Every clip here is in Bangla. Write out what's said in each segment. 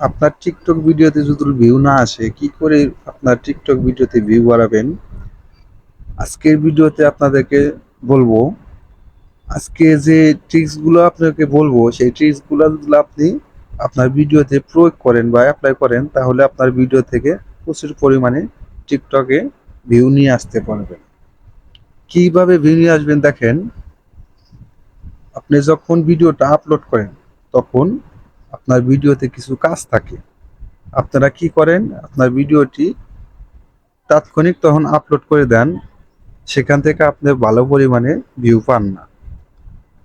আপনার টিকটক ভিডিওতে যদি ভিউ না আসে, কি করে আপনার টিকটক ভিডিওতে ভিউ বাড়াবেন? আজকের ভিডিওতে আপনাদেরকে বলব, আজকে যে ট্রিক্সগুলো আপনাকে বলব, সেই ট্রিক্সগুলো যদি আপনি আপনার ভিডিওতে প্রয়োগ করেন বা অ্যাপ্লাই করেন, তাহলে আপনার ভিডিও থেকে প্রচুর পরিমাণে টিকটকে ভিউ নিয়ে আসতে পারবেন। কীভাবে ভিউ নিয়ে আসবেন দেখেন, আপনি যখন ভিডিওটা আপলোড করেন, তখন আপনার ভিডিওতে কিছু কাজ থাকে। আপনারা কি করেন? আপনার ভিডিওটি তাৎক্ষণিক তখন আপলোড করে দেন। সেখান থেকে আপনি ভালো পরিমাণে ভিউ পান না।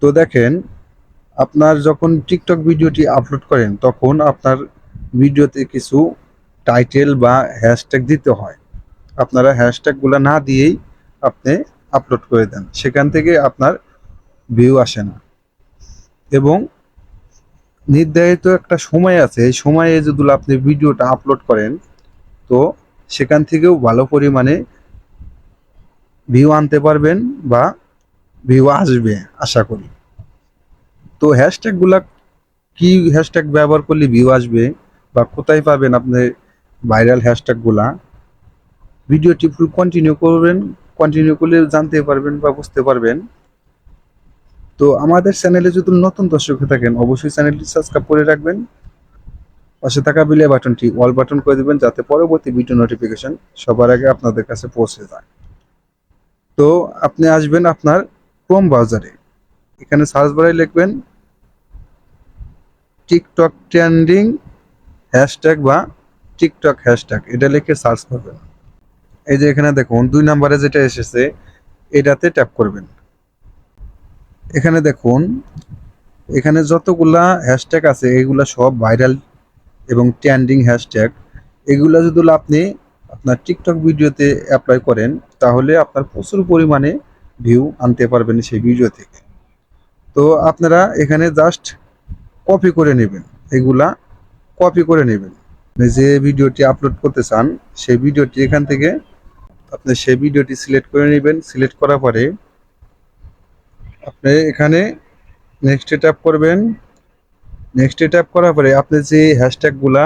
তো দেখেন, আপনার যখন টিকটক ভিডিওটি আপলোড করেন, তখন আপনার ভিডিওতে কিছু টাইটেল বা হ্যাশট্যাগ দিতে হয়। আপনারা হ্যাশট্যাগুলো না দিয়েই আপনি আপলোড করে দেন। সেখান থেকে আপনার ভিউ আসে না। এবং নির্ধারিত একটা সময় আছে, এই সময়ে যদি আপনি ভিডিওটা আপলোড করেন, তো সেখান থেকেও ভালো পরিমাণে ভিউ আনতে পারবেন বা ভিউ আসবে, আশা করি। তো হ্যাশট্যাগুলা কি হ্যাশট্যাগ ব্যবহার করলে ভিউ আসবে বা কোথায় পাবেন আপনি ভাইরাল হ্যাশট্যাগুলা ভিডিওটি ফুল কন্টিনিউ করবেন কন্টিনিউ করলে জানতে পারবেন বা বুঝতে পারবেন। তো আমাদের চ্যানেলে যদি নতুন দর্শক থাকেন, অবশ্যই চ্যানেলটি সাবস্ক্রাইব করে রাখবেন। পাশে থাকা বিলে বাটনটি অল বাটন করে দিবেন যাতে পরবর্তী ভিডিও নোটিফিকেশন সবার আগে আপনাদের কাছে পৌঁছে যায়। তো আপনি আসবেন আপনার ক্রোম ব্রাউজারে। এখানে সার্চ বারে লিখবেন টিকটক ট্রেন্ডিং হ্যাশট্যাগ বা টিকটক হ্যাশট্যাগ। এটা লিখে সার্চ করবেন। এই যে এখানে দেখুন, দুই নম্বরে যেটা এসেছে, এটাতে ট্যাপ করবেন। এখানে দেখুন, এখানে যতগুলা হ্যাশট্যাগ আছে, এগুলা সব ভাইরাল এবং ট্রেন্ডিং হ্যাশট্যাগ এগুলা যদি আপনি আপনার টিকটক ভিডিওতে অ্যাপ্লাই করেন, তাহলে আপনার প্রচুর পরিমাণে ভিউ আনতে পারবেন সেই ভিডিও থেকে। তো আপনারা এখানে জাস্ট কপি করে নেবেন, এগুলা কপি করে নেবেন। যে ভিডিওটি আপলোড করতে চান, সেই ভিডিওটি এখান থেকে আপনি সেই ভিডিওটি সিলেক্ট করে নেবেন। সিলেক্ট করার পরে আপনি এখানে নেক্সটে ট্যাপ করবেন। নেক্সটে ট্যাপ করার পরে আপনি যে হ্যাশট্যাগুলা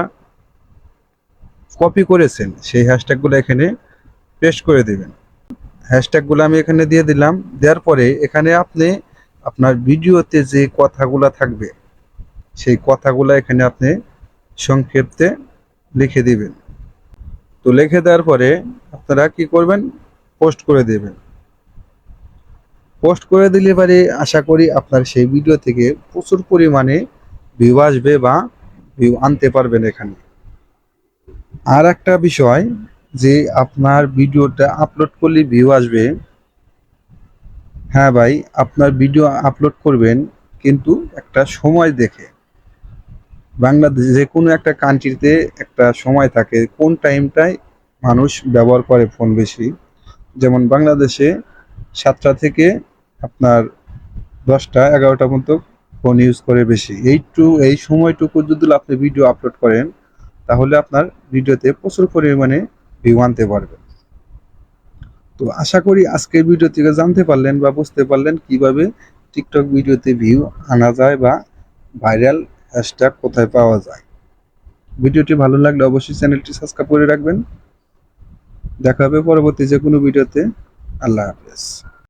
কপি করেছেন, সেই হ্যাশট্যাগুলো এখানে পেস্ট করে দেবেন। হ্যাশট্যাগুলো আমি এখানে দিয়ে দিলাম। দেওয়ার পরে এখানে আপনি আপনার ভিডিওতে যে কথাগুলো থাকবে, সেই কথাগুলো এখানে আপনি সংক্ষেপে লিখে দিবেন। তো লিখে দেওয়ার পরে আপনারা কি করবেন? পোস্ট করে দেবেন। পোস্ট করে দিলে পারে আশা করি আপনার সেই ভিডিও থেকে প্রচুর পরিমাণে ভিউ আসবে বা ভিউ আনতে পারবেন এখানে। আর একটা বিষয় যে আপনার ভিডিওটা আপলোড করলে ভিউ আসবে। হ্যাঁ ভাই, আপনার ভিডিও আপলোড করবেন কিন্তু একটা সময় দেখে। বাংলাদেশ যে কোনো একটা কান্ট্রিতে একটা সময় থাকে, কোন টাইমটায় মানুষ ব্যবহার করে ফোন বেশি। যেমন বাংলাদেশে সাতটা থেকে আপনার দশটা, এগারোটা পর্যন্ত ফোন ইউজ করে বেশি। এইটু, এই সময়টুকু যদি আপনি ভিডিও আপলোড করেন, তাহলে আপনার ভিডিওতে প্রচুর পরিমাণে ভিউ আনতে পারবেন তো আশা করি আজকের ভিডিও থেকে জানতে পারলেন বা বুঝতে পারলেন কীভাবে টিকটক ভিডিওতে ভিউ আনা যায় বা ভাইরাল হ্যাশট্যাগ কোথায় পাওয়া যায়। ভিডিওটি ভালো লাগলে অবশ্যই চ্যানেলটি সাবস্ক্রাইব করে রাখবেন। দেখা হবে পরবর্তী যে কোনো ভিডিওতে আল্লাহ হাফেজ।